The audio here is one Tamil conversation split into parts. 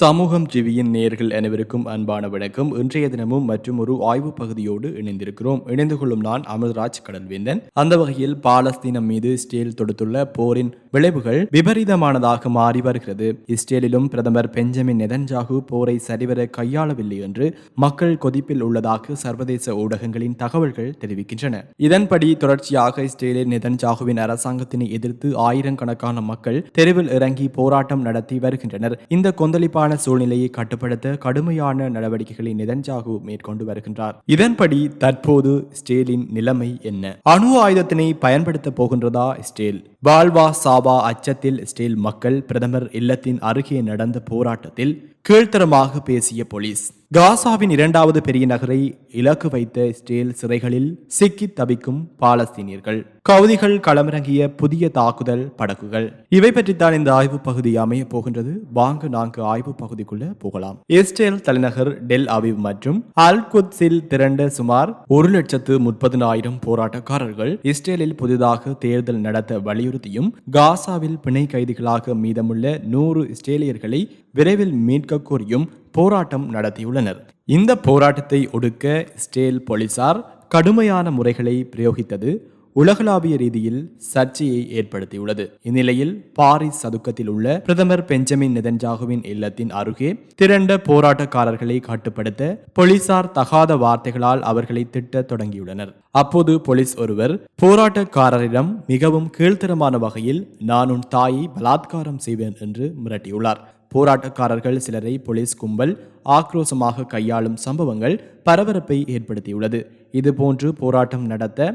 சமூகம் ஜிவியின் நேர்கள் அனைவருக்கும் அன்பான வணக்கம். இன்றைய தினமும் மற்றும் ஒரு ஆய்வு பகுதியோடு இணைந்திருக்கிறோம். இணைந்து கொள்ளும் நான் அமிர்தராஜ் கடல்வேந்தன். அந்த வகையில் பாலஸ்தீனம் மீது இஸ்ரேல் தொடுத்துள்ள போரின் விளைவுகள் விபரீதமானதாக மாறி வருகிறது. இஸ்ரேலிலும் பிரதமர் பெஞ்சமின் நெதன்ஜாகு போரை சரிவர கையாளவில்லை என்று மக்கள் கொதிப்பில் உள்ளதாக சர்வதேச ஊடகங்களின் தகவல்கள் தெரிவிக்கின்றன. இதன்படி தொடர்ச்சியாக இஸ்ரேலில் நெதன்ஜாகுவின் அரசாங்கத்தினை எதிர்த்து ஆயிரக்கணக்கான மக்கள் தெருவில் இறங்கி போராட்டம் நடத்தி வருகின்றனர். இந்த கொந்தளிப்பான சூழ்நிலையை கட்டுப்படுத்த கடுமையான நடவடிக்கைகளை நெதன்ஜாகு மேற்கொண்டு வருகின்றார். இதன்படி தற்போது ஸ்டேலின் நிலைமை என்ன? அணு ஆயுதத்தினை பயன்படுத்த போகின்றதா ஸ்டேல்? பால்வா சாபா அச்சத்தில் ஸ்டேல் மக்கள் பிரதமர் இல்லத்தின் அருகே நடந்த போராட்டத்தில் கீழ்த்தரமாக பேசிய போலீஸ் காசாவின் இரண்டாவது பெரிய நகரை இலக்கு வைத்த இஸ்ரேல் சிறைகளில் சிக்கி தவிக்கும் பாலஸ்தீனியர்கள். கவுதிகள் களமிறங்கிய புதிய தாக்குதல் படகுகள். இவை பற்றித்தான் இந்த ஆய்வு பகுதி அமைய போகின்றது. வாங்க நான்கு ஆய்வு பகுதிக்குள்ள போகலாம். இஸ்ரேல் தலைநகர் டெல் அவிவ் மற்றும் அல்குத்ஸில் திரண்ட சுமார் ஒரு லட்சத்து முப்பதினாயிரம் போராட்டக்காரர்கள் இஸ்ரேலில் புதிதாக தேர்தல் நடத்த வலியுறுத்தியும் காசாவில் பிணை கைதிகளாக மீதமுள்ள நூறு இஸ்ரேலியர்களை விரைவில் மீட்க கோரியும் போராட்டம் நடத்தியுள்ளனர். இந்த போராட்டத்தை ஒடுக்க ஸ்டேல் போலீசார் கடுமையான முறைகளை பிரயோகித்தது உலகளாவிய ரீதியில் சர்ச்சையை ஏற்படுத்தியுள்ளது. இந்நிலையில் பாரிஸ் சதுக்கத்தில் உள்ள பிரதமர் பெஞ்சமின் நெதன்ஜாகுவின் இல்லத்தின் அருகே திரண்ட போராட்டக்காரர்களை கட்டுப்படுத்த போலீசார் தகாத வார்த்தைகளால் அவர்களை திட்ட தொடங்கியுள்ளனர். அப்போது போலீஸ் ஒருவர் போராட்டக்காரரிடம் மிகவும் கீழ்த்தரமான வகையில் நான் உன் தாயை பலாத்காரம் செய்வேன் என்று மிரட்டியுள்ளார். போராட்டக்காரர்கள் சிலரை போலீஸ் கும்பல் ஆக்ரோசமாக கையாளும் சம்பவங்கள் பரபரப்பை ஏற்படுத்தியுள்ளது. இதுபோன்று போராட்டம் நடத்த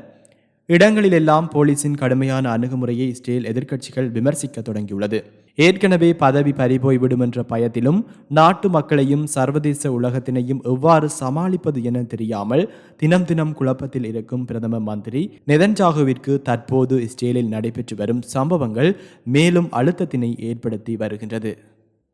இடங்களிலெல்லாம் போலீசின் கடுமையான அணுகுமுறையை இஸ்ரேல் எதிர்க்கட்சிகள் விமர்சிக்க தொடங்கியுள்ளது. ஏற்கனவே பதவி பறிபோய்விடும் என்ற பயத்திலும் நாட்டு மக்களையும் சர்வதேச உலகத்தினையும் எவ்வாறு சமாளிப்பது என தெரியாமல் தினம் தினம் குழப்பத்தில் இருக்கும் பிரதம மந்திரி நெதன்ஜாகுவிற்கு தற்போது இஸ்ரேலில் நடைபெற்று வரும் சம்பவங்கள் மேலும் அழுத்தத்தினை ஏற்படுத்தி வருகின்றது.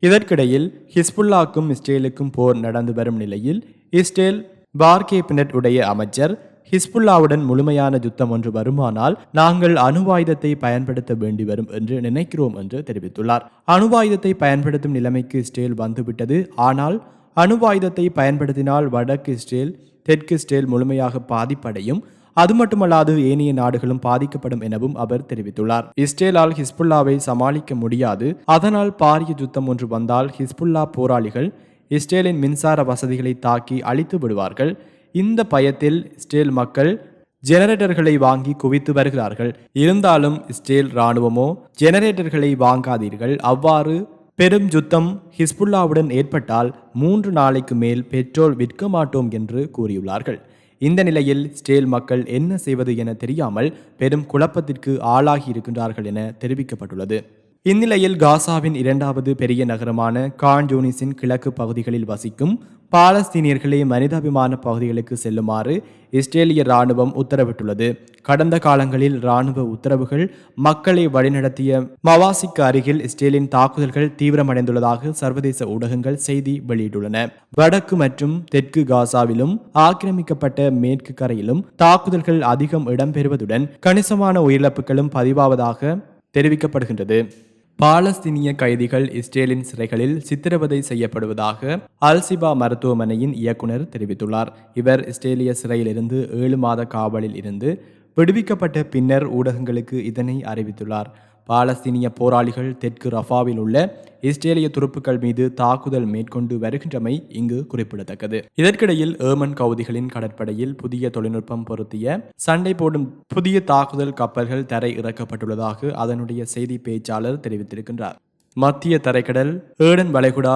இதற்கிடையில் ஹிஸ்புல்லாக்கும் இஸ்ரேலுக்கும் போர் நடந்து வரும் நிலையில் இஸ்ரேல் பார்கேபினட் உடைய அமைச்சர் ஹிஸ்புல்லாவுடன் முழுமையான யுத்தம் ஒன்று வருமானால் நாங்கள் அணுவாயுதத்தை பயன்படுத்த வேண்டி வரும் என்று நினைக்கிறோம் என்று தெரிவித்துள்ளார். அணுவாயுதத்தை பயன்படுத்தும் நிலைமைக்கு இஸ்ரேல் வந்துவிட்டது. ஆனால் அணுவாயுதத்தை பயன்படுத்தினால் வடக்கு இஸ்ரேல் தெற்கு இஸ்ரேல் முழுமையாக பாதிப்படையும். அது மட்டுமல்லாது ஏனைய நாடுகளும் பாதிக்கப்படும் எனவும் அவர் தெரிவித்துள்ளார். இஸ்ரேலால் ஹிஸ்புல்லாவை சமாளிக்க முடியாது. அதனால் பாரிய யுத்தம் ஒன்று வந்தால் ஹிஸ்புல்லா போராளிகள் இஸ்ரேலின் மின்சார வசதிகளை தாக்கி அழித்து விடுவார்கள். இந்த பயத்தில் இஸ்ரேல் மக்கள் ஜெனரேட்டர்களை வாங்கி குவித்து வருகிறார்கள். இருந்தாலும் இஸ்ரேல் இராணுவமோ ஜெனரேட்டர்களை வாங்காதீர்கள். அவ்வாறு பெரும் யுத்தம் ஹிஸ்புல்லாவுடன் ஏற்பட்டால் மூன்று நாளைக்கு மேல் பெட்ரோல் விற்க மாட்டோம் என்று கூறியுள்ளார்கள். இந்த நிலையில் ஸ்டேல் மக்கள் என்ன செய்வது என தெரியாமல் பெரும் குழப்பத்திற்கு ஆளாகி இருக்கின்றார்கள் என தெரிவிக்கப்பட்டுள்ளது. இந்நிலையில் காசாவின் இரண்டாவது பெரிய நகரமான கான்ஜூனிஸின் கிழக்கு பகுதிகளில் வசிக்கும் பாலஸ்தீனியர்களை மனிதாபிமான பகுதிகளுக்கு செல்லுமாறு இஸ்ரேலிய ராணுவம் உத்தரவிட்டுள்ளது. கடந்த காலங்களில் ராணுவ உத்தரவுகள் மக்களை வழிநடத்திய மவாசிக்கு அருகில் இஸ்ரேலின் தாக்குதல்கள் தீவிரமடைந்துள்ளதாக சர்வதேச ஊடகங்கள் செய்தி வெளியிட்டுள்ளன. வடக்கு மற்றும் தெற்கு காசாவிலும் ஆக்கிரமிக்கப்பட்ட மேற்கு கரையிலும் தாக்குதல்கள் அதிகம் இடம்பெறுவதுடன் கணிசமான உயிரிழப்புகளும் பதிவாவதாக தெரிவிக்கப்படுகின்றது. பாலஸ்தீனிய கைதிகள் இஸ்ரேலின் சிறைகளில் சித்திரவதை செய்யப்படுவதாக அல்சிபா மருத்துவமனையின் இயக்குனர் தெரிவித்துள்ளார். இவர் இஸ்ரேலிய சிறையிலிருந்து ஏழு மாத காவலில் இருந்து விடுவிக்கப்பட்ட பின்னர் ஊடகங்களுக்கு இதனை அறிவித்துள்ளார். பாலஸ்தீனிய போராளிகள் தெற்கு ரஃபாவில் உள்ள இஸ்ரேலிய துருப்புக்கள் மீது தாக்குதல் மேற்கொண்டு வருகின்றமை இங்கு குறிப்பிடத்தக்கது. இதற்கிடையில் ஏமன் கவுதிகளின் கடற்படையில் புதிய தொழில்நுட்பம் பொருத்திய சண்டை போடும் புதிய தாக்குதல் கப்பல்கள் தரை இறக்கப்பட்டுள்ளதாக அதனுடைய செய்தி பேச்சாளர் தெரிவித்திருக்கின்றார். மத்திய தரைக்கடல் ஏடன் வளைகுடா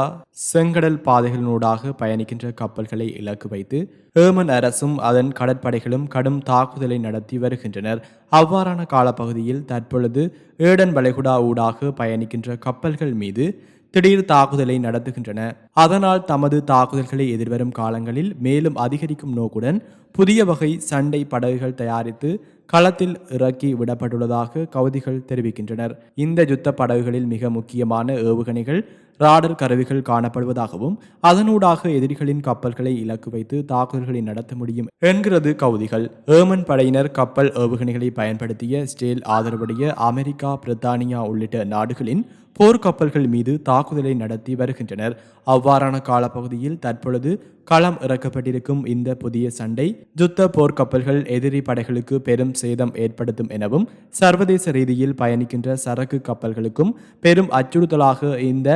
செங்கடல் பாதைகளினூடாக பயணிக்கின்ற கப்பல்களை இலக்கு வைத்து ஏமன் அரசும் அதன் கடற்படைகளும் கடும் தாக்குதலை நடத்தி வருகின்றனர். அவ்வாறான காலப்பகுதியில் தற்பொழுது ஏடன் வளைகுடா ஊடாக பயணிக்கின்ற கப்பல்கள் மீது திடீர் தாக்குதலை நடத்துகின்றன. அதனால் தமது தாக்குதல்களை எதிர்வரும் காலங்களில் மேலும் அதிகரிக்கும் நோக்குடன் புதிய வகை சண்டை படகுகள் தயாரித்து களத்தில் இறக்கி விடப்பட்டுள்ளதாக கவுதிகள் தெரிவிக்கின்றனர். இந்த யுத்த படகுகளில் மிக முக்கியமான ஏவுகணைகள் ராடர் கருவிகள் காணப்படுவதாகவும் அதனூடாக எதிரிகளின் கப்பல்களை இலக்கு வைத்து தாக்குதல்களை நடத்த முடியும் என்கிறது கவுதிகள். ஏமன் படையினர் கப்பல் ஏவுகணைகளை பயன்படுத்திய ஸ்டேல் ஆதரவுடைய அமெரிக்கா பிரித்தானியா உள்ளிட்ட நாடுகளின் போர்க்கப்பல்கள் மீது தாக்குதலை நடத்தி வருகின்றனர். அவ்வாறான காலப்பகுதியில் தற்பொழுது களம் இறக்கப்பட்டிருக்கும் இந்த புதிய சண்டை யுத்த போர்க்கப்பல்கள் எதிரி படைகளுக்கு பெரும் சேதம் ஏற்படுத்தும் எனவும் சர்வதேச ரீதியில் பயணிக்கின்ற சரக்கு கப்பல்களுக்கும் பெரும் அச்சுறுத்தலாக இந்த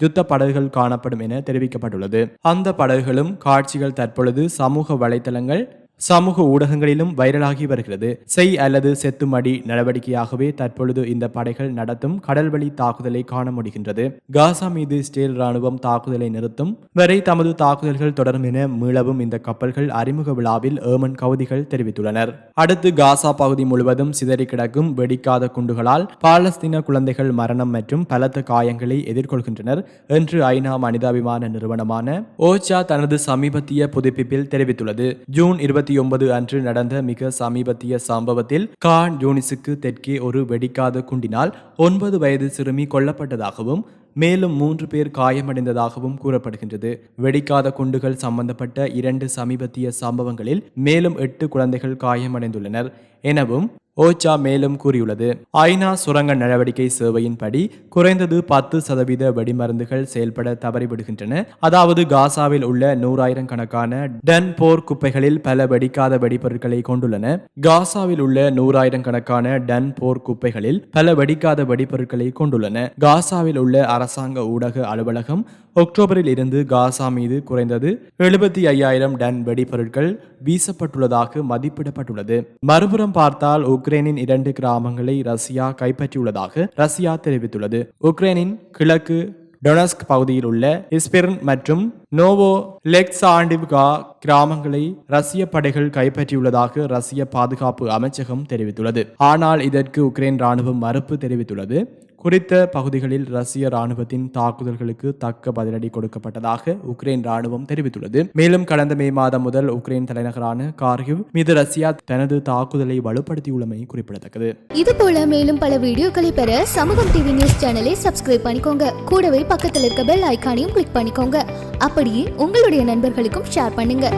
யுத்த படகுகள் காணப்படும் என தெரிவிக்கப்பட்டுள்ளது. அந்த படகுகளும் காட்சிகள் தற்பொழுது சமூக வலைத்தளங்கள் சமூக ஊடகங்களிலும் வைரலாகி வருகிறது. செய் அல்லது செத்துமடி நடவடிக்கையாகவே தற்பொழுது இந்த படைகள் நடத்தும் கடல்வழி தாக்குதலை காண முடிகின்றது. காசா மீது இஸ்ரேல் ராணுவம் தாக்குதலை நிறுத்தும் வரை தமது தாக்குதல்கள் தொடரும் என மீளவும் இந்த கப்பல்கள் அறிமுக விழாவில் ஏமன் கவுதிகள் தெரிவித்துள்ளனர். அடுத்து காசா பகுதி முழுவதும் சிதறி கிடக்கும் வெடிக்காத குண்டுகளால் பாலஸ்தீன குழந்தைகள் மரணம் மற்றும் பலத்த காயங்களை எதிர்கொள்கின்றனர் என்று ஐநா மனிதாபிமான நிறுவனமான ஓச்சா தனது சமீபத்திய புதுப்பிப்பில் தெரிவித்துள்ளது. ஜூன் இருபத்தி ஒன்பது அன்று நடந்த மிக சமீபத்திய சம்பவத்தில் கான் யூனிஸுக்கு தெற்கே ஒரு வெடிக்காத குண்டினால் ஒன்பது வயது சிறுமி கொல்லப்பட்டதாகவும் மேலும் மூன்று பேர் காயமடைந்ததாகவும் கூறப்படுகின்றது. வெடிக்காத குண்டுகள் சம்பந்தப்பட்ட இரண்டு சமீபத்திய சம்பவங்களில் மேலும் எட்டு குழந்தைகள் காயமடைந்துள்ளனர். எனவும் ஓச்சா மேலும் கூறியுள்ளது. ஐநா சுரங்க நடவடிக்கை சேவையின்படி குறைந்தது பத்து சதவீத வெடிமருந்துகள் செயல்பட தவறிவிடுகின்றன. அதாவது காசாவில் உள்ள நூறாயிரம் கணக்கான டன் போர் குப்பைகளில் பல வெடிக்காத வெடிப்பொருட்களை கொண்டுள்ளன. காசாவில் உள்ள நூறாயிரம் கணக்கான டன் போர் குப்பைகளில் பல வெடிக்காத வெடிப்பொருட்களை கொண்டுள்ளன. காசாவில் உள்ள அரசாங்க ஊடக அலுவலகம் அக்டோபரில் இருந்து காசா மீது குறைந்தது எழுபத்தி ஐயாயிரம் டன் வெடிப்பொருட்கள் வீசப்பட்டுள்ளதாக மதிப்பிடப்பட்டுள்ளது. மறுபுறம் பார்த்தால் உக்ரைனின் இரண்டு கிராமங்களை ரஷ்யா கைப்பற்றியுள்ளதாக ரஷ்யா தெரிவித்துள்ளது. உக்ரைனின் கிழக்கு டொனஸ்க் பகுதியில் உள்ள இஸ்பெர்ன் மற்றும் நோவோ லெக்ஸாண்டிவ்கா கிராமங்களை ரஷ்ய படைகள் கைப்பற்றியுள்ளதாக ரஷ்ய பாதுகாப்பு அமைச்சகம் தெரிவித்துள்ளது. ஆனால் இதற்கு உக்ரைன் ராணுவம் மறுப்பு தெரிவித்துள்ளது. குறித்த பகுதிகளில் ரஷ்ய ராணுவத்தின் தாக்குதல்களுக்கு தக்க பதிலடி கொடுக்கப்பட்டதாக உக்ரைன் ராணுவம் தெரிவித்துள்ளது. மேலும் கடந்த மே மாதம் முதல் உக்ரைன் தலைநகரான கார்கிவ் மீது ரஷ்யா தனது தாக்குதலை வலுப்படுத்தியுள்ளமை குறிப்பிடத்தக்கது. இது போல மேலும் பல வீடியோக்களை பெற சமூகம் டிவி நியூஸ் சேனலை சப்ஸ்கிரைப் பண்ணிக்கோங்க. கூடவே பக்கத்தில் இருக்க பெல் ஐகானையும் கிளிக் பண்ணிக்கோங்க. அப்படியே உங்களுடைய நண்பர்களுக்கும் ஷேர் பண்ணுங்க.